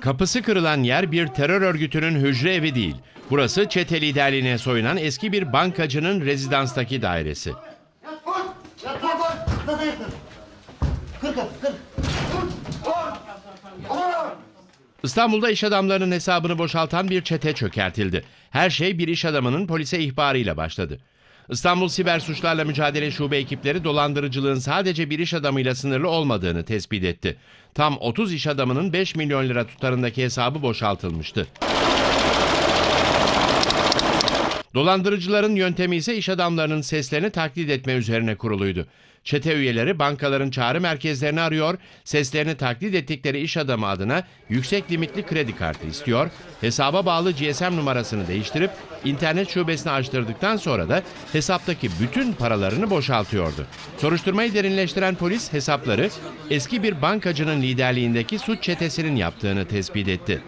Kapısı kırılan yer bir terör örgütünün hücre evi değil. Burası çete liderliğine soyunan eski bir bankacının rezidanstaki dairesi. İstanbul'da iş adamlarının hesabını boşaltan bir çete çökertildi. Her şey bir iş adamının polise ihbarıyla başladı. İstanbul Siber Suçlarla Mücadele Şube ekipleri dolandırıcılığın sadece bir iş adamıyla sınırlı olmadığını tespit etti. Tam 30 iş adamının 5 milyon lira tutarındaki hesabı boşaltılmıştı. Dolandırıcıların yöntemi ise iş adamlarının seslerini taklit etme üzerine kuruluydu. Çete üyeleri bankaların çağrı merkezlerini arıyor, seslerini taklit ettikleri iş adamı adına yüksek limitli kredi kartı istiyor, hesaba bağlı GSM numarasını değiştirip internet şubesini açtırdıktan sonra da hesaptaki bütün paralarını boşaltıyordu. Soruşturmayı derinleştiren polis hesapları eski bir bankacının liderliğindeki suç çetesinin yaptığını tespit etti.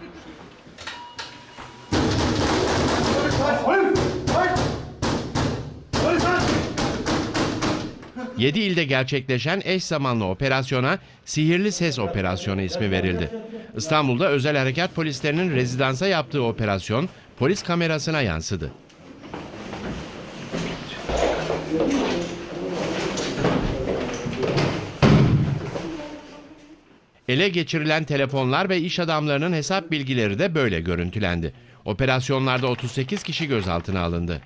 7 ilde gerçekleşen eş zamanlı operasyona Sihirli Ses Operasyonu ismi verildi. İstanbul'da özel harekat polislerinin rezidansa yaptığı operasyon polis kamerasına yansıdı. Ele geçirilen telefonlar ve iş adamlarının hesap bilgileri de böyle görüntülendi. Operasyonlarda 38 kişi gözaltına alındı.